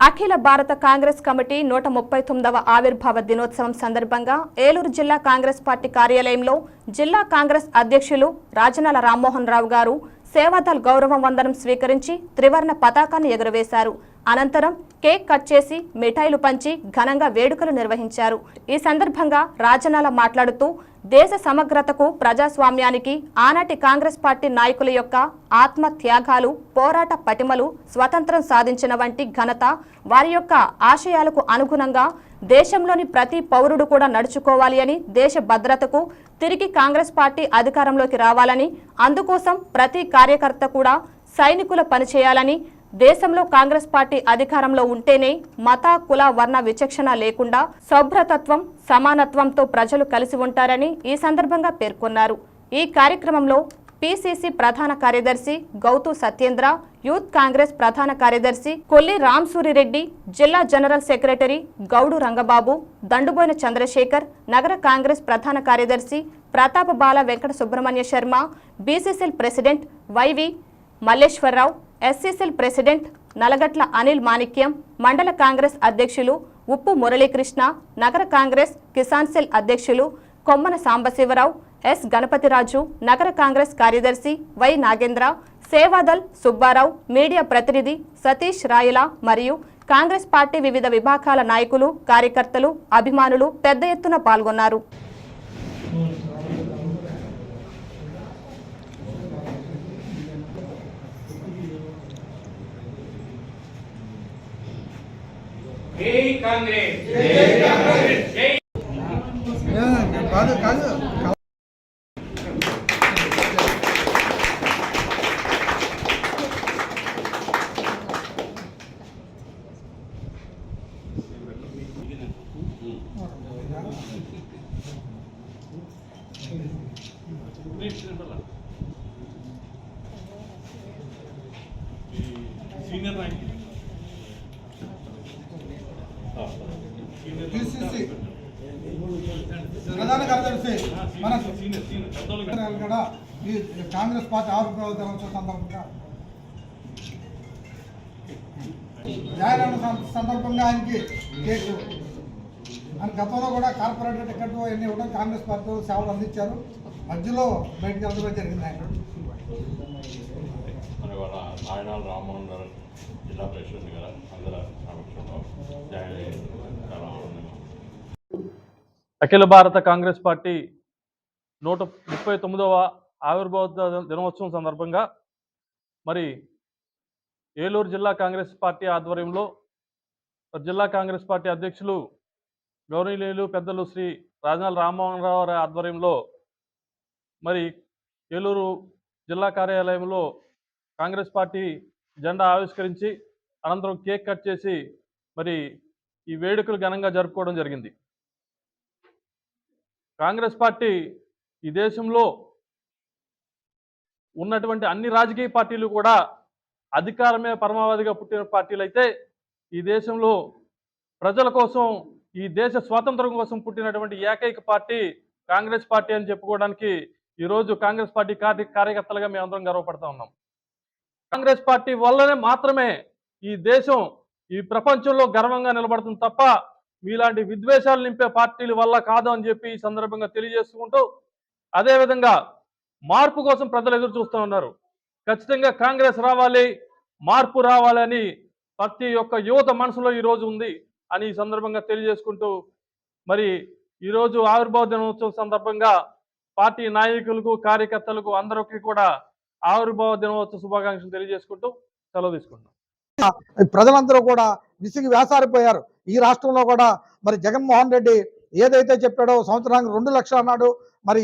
అఖిల భారత కాంగ్రెస్ కమిటీ నూట ముప్పై తొమ్మిదవ ఆవిర్భావ దినోత్సవం సందర్భంగా ఏలూరు జిల్లా కాంగ్రెస్ పార్టీ కార్యాలయంలో జిల్లా కాంగ్రెస్ అధ్యక్షులు రాజనాల రామ్మోహన్ రావు గారు సేవాదల్ గౌరవ వందనం స్వీకరించి త్రివర్ణ పతాకాన్ని ఎగురవేశారు. అనంతరం కేక్ కట్ చేసి మిఠాయిలు పంచి ఘనంగా వేడుకలు నిర్వహించారు. ఈ సందర్భంగా రాజనాల మాట్లాడుతూ దేశ సమగ్రతకు ప్రజాస్వామ్యానికి ఆనాటి కాంగ్రెస్ పార్టీ నాయకుల యొక్క ఆత్మ త్యాగాలు పోరాట పటిమలు స్వతంత్రం సాధించిన వంటి ఘనత వారి యొక్క ఆశయాలకు అనుగుణంగా దేశంలోని ప్రతి పౌరుడు కూడా నడుచుకోవాలి అని దేశ భద్రతకు తిరిగి కాంగ్రెస్ పార్టీ అధికారంలోకి రావాలని అందుకోసం ప్రతి కార్యకర్త కూడా సైనికుల పనిచేయాలని దేశంలో కాంగ్రెస్ పార్టీ అధికారంలో ఉంటేనే మత కుల వర్ణ విచక్షణ లేకుండా సౌభ్రతత్వం సమానత్వంతో ప్రజలు కలిసి ఉంటారని ఈ సందర్భంగా పేర్కొన్నారు. ఈ కార్యక్రమంలో పిసిసి ప్రధాన కార్యదర్శి గౌతు సత్యేంద్ర యూత్ కాంగ్రెస్ ప్రధాన కార్యదర్శి కొల్లి రామ్సూరిరెడ్డి జిల్లా జనరల్ సెక్రటరీ గౌడు రంగబాబు దండుబోయిన చంద్రశేఖర్ నగర కాంగ్రెస్ ప్రధాన కార్యదర్శి Pratapa Bala Venkata Subrahmanya Sharma BCCL president YV Malleswararao SCCL president Nalagatla Anil Manikyam మండల కాంగ్రెస్ అధ్యక్షులు ఉప్పు మురళీకృష్ణ నగర కాంగ్రెస్ కిసాన్ సెల్ అధ్యక్షులు కొమ్మన సాంబశివరావు ఎస్ గణపతిరాజు నగర కాంగ్రెస్ కార్యదర్శి వై నాగేంద్ర సేవాదల్ సుబ్బారావు మీడియా ప్రతినిధి సతీష్ రాయల మరియు కాంగ్రెస్ పార్టీ వివిధ విభాగాల నాయకులు కార్యకర్తలు అభిమానులు పెద్ద ఎత్తున పాల్గొన్నారు. కాదు కాదు సీనియర్ ర్యాంక్ పిసిసి ప్రధాన కార్యదర్శి మన కూడా ఈ కాంగ్రెస్ పార్టీ ఆవిర్భావ దినోత్సవం సందర్భంగా. జాయిన్ సందర్భంగా ఆయనకి కేసు. ఆయన గతంలో కూడా కార్పొరేటర్ టికెట్ అన్ని ఇవ్వడం కాంగ్రెస్ పార్టీ సేవలు అందించారు. మధ్యలో బయటకు వెళ్ళడం జరిగింది ఆయన. మరి రామ్మోహన్ గారు జిల్లా ప్రెసిడెంట్ గారు అందరూ సమక్షంలో జాయిన్ అయ్యి చాలా ఆనందంగా ఉంది. అఖిల భారత కాంగ్రెస్ పార్టీ నూట ముప్పై తొమ్మిదవ ఆవిర్భావ దినోత్సవం సందర్భంగా మరి ఏలూరు జిల్లా కాంగ్రెస్ పార్టీ ఆధ్వర్యంలో జిల్లా కాంగ్రెస్ పార్టీ అధ్యక్షులు గౌరవనీయులు పెద్దలు శ్రీ రాజనాల రామ్మోహన్ రావు గారి ఆధ్వర్యంలో మరి ఏలూరు జిల్లా కార్యాలయంలో కాంగ్రెస్ పార్టీ జెండా ఆవిష్కరించి అనంతరం కేక్ కట్ చేసి మరి ఈ వేడుకలు ఘనంగా జరుపుకోవడం జరిగింది. కాంగ్రెస్ పార్టీ ఈ దేశంలో ఉన్నటువంటి అన్ని రాజకీయ పార్టీలు కూడా అధికారమే పరమావధిగా పుట్టిన పార్టీలు అయితే ఈ దేశంలో ప్రజల కోసం ఈ దేశ స్వాతంత్రం కోసం పుట్టినటువంటి ఏకైక పార్టీ కాంగ్రెస్ పార్టీ అని చెప్పుకోవడానికి ఈరోజు కాంగ్రెస్ పార్టీ కార్య కార్యకర్తలుగా మేమందరం గర్వపడతా ఉన్నాం. కాంగ్రెస్ పార్టీ వల్లనే మాత్రమే ఈ దేశం ఈ ప్రపంచంలో గర్వంగా నిలబడుతుంది తప్ప మీలాంటి విద్వేషాలు నింపే పార్టీల వల్ల కాదు అని చెప్పి ఈ సందర్భంగా తెలియజేసుకుంటూ అదేవిధంగా మార్పు కోసం ప్రజలు ఎదురు చూస్తూ ఉన్నారు. ఖచ్చితంగా కాంగ్రెస్ రావాలి మార్పు రావాలని ప్రతి ఒక్క యువత మనసులో ఈరోజు ఉంది అని ఈ సందర్భంగా తెలియజేసుకుంటూ మరి ఈరోజు ఆవిర్భావ దినోత్సవం సందర్భంగా పార్టీ నాయకులకు కార్యకర్తలకు అందరికీ కూడా ఆవిర్భావ దినోత్సవ శుభాకాంక్షలు తెలియజేసుకుంటూ సెలవు తీసుకుంటాం ప్రజలందరూ కూడా విసిగి వేసారిపోయారు. ఈ రాష్ట్రంలో కూడా మరి జగన్మోహన్ రెడ్డి ఏదైతే చెప్పాడో సంవత్సరానికి రెండు లక్షలు అన్నాడు మరి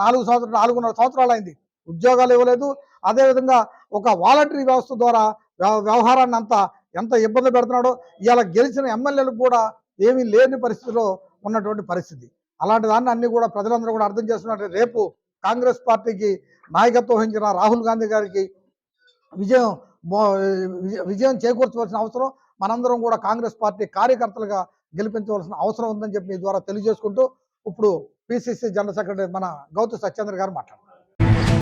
నాలుగు సంవత్సరాలు నాలుగున్నర సంవత్సరాలు అయింది. ఉద్యోగాలు ఇవ్వలేదు. అదేవిధంగా ఒక వాలంటరీ వ్యవస్థ ద్వారా వ్యవ- వ్యవహారాన్ని అంతా ఎంత ఇబ్బంది పెడుతున్నాడో ఇవాళ గెలిచిన ఎమ్మెల్యేలకు కూడా ఏమీ లేని పరిస్థితిలో ఉన్నటువంటి పరిస్థితి. అలాంటి దాన్ని అన్ని కూడా ప్రజలందరూ కూడా అర్థం చేస్తున్నట్టు రేపు కాంగ్రెస్ పార్టీకి నాయకత్వం వహించిన రాహుల్ గాంధీ గారికి విజయం విజయం చేకూర్చవలసిన అవసరం మనందరం కూడా కాంగ్రెస్ పార్టీ కార్యకర్తలుగా గెలిపించవలసిన అవసరం ఉందని చెప్పి మీ ద్వారా తెలియజేసుకుంటూ ఇప్పుడు పిసిసి జనరల్ సెక్రటరీ మన గౌతమ్ సత్యేంద్ర గారు మాట్లాడారు